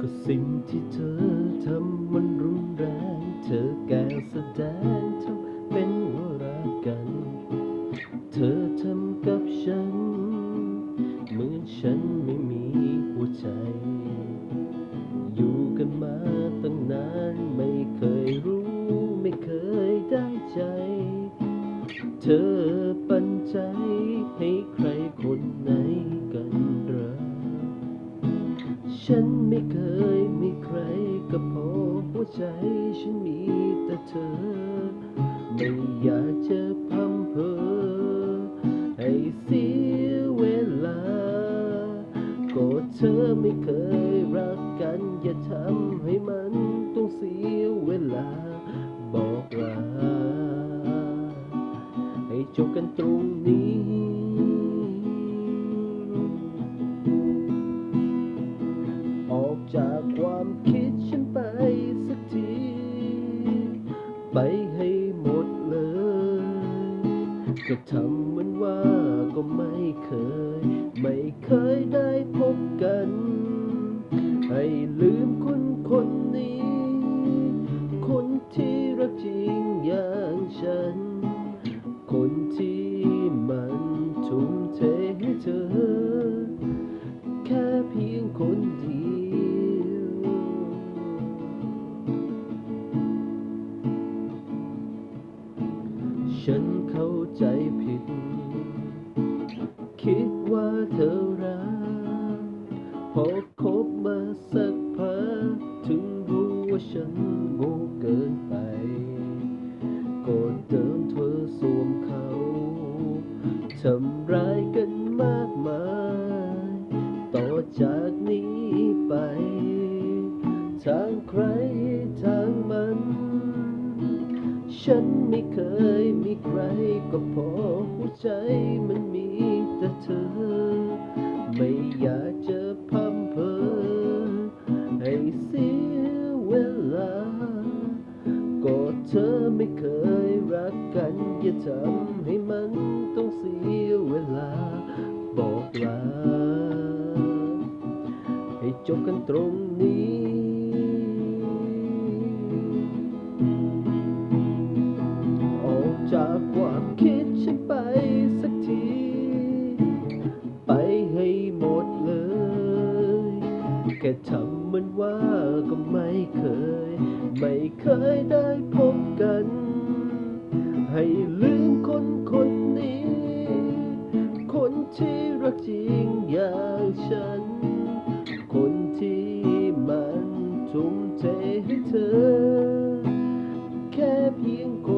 ก็สิ่งที่เธอทำมันรุนแรง เธอแกแสดงทำเป็นว่ารักกัน เธอทำกับฉัน เหมือนฉันไม่มีหัวใจ อยู่กันมาตั้งนานไม่เคยรู้ ไม่เคยได้ใจ เธอปันใจให้ใครคนไหนกันหรอฉันไม่เคยมีใครก็พอหัวใจฉันมีแต่เธอ ไม่อยากจะพำเพอให้เสียเวลา ก็เธอไม่เคยรักกัน อย่าทำให้มันต้องเสีย ทำเหมือนว่าก็ไม่เคย ไม่เคยได้พบกัน ให้ลืมคนคนนี้ คนที่รักจริงอย่างฉัน คนที่มันทุ่มเทให้เธอ แค่เพียงคนเดียว ฉันเข้าใจผิด คิดว่าเธอรัก พอคบมาสักพักถึงรู้ว่าฉันโง่เกินไปก็เดินเธอสวมเขาทำร้ายกันมากมาย ต่อจากนี้ ฉันไม่เคยมีใครก็พอหัวใจมันมีแต่เธอ ไม่อยากจะพำเพอให้เสียเวลา ก็เธอไม่เคยรักกัน อย่าทำให้มันต้องเสียเวลา บอกลา ให้จบกันตรงนี้ แค่ทำมันว่าก็ไม่เคย ไม่เคยได้พบกัน ให้ลืมคนคนนี้ คนที่รักจริงอย่างฉัน คนที่มันทุ่มเทให้เธอ แค่เพียงคน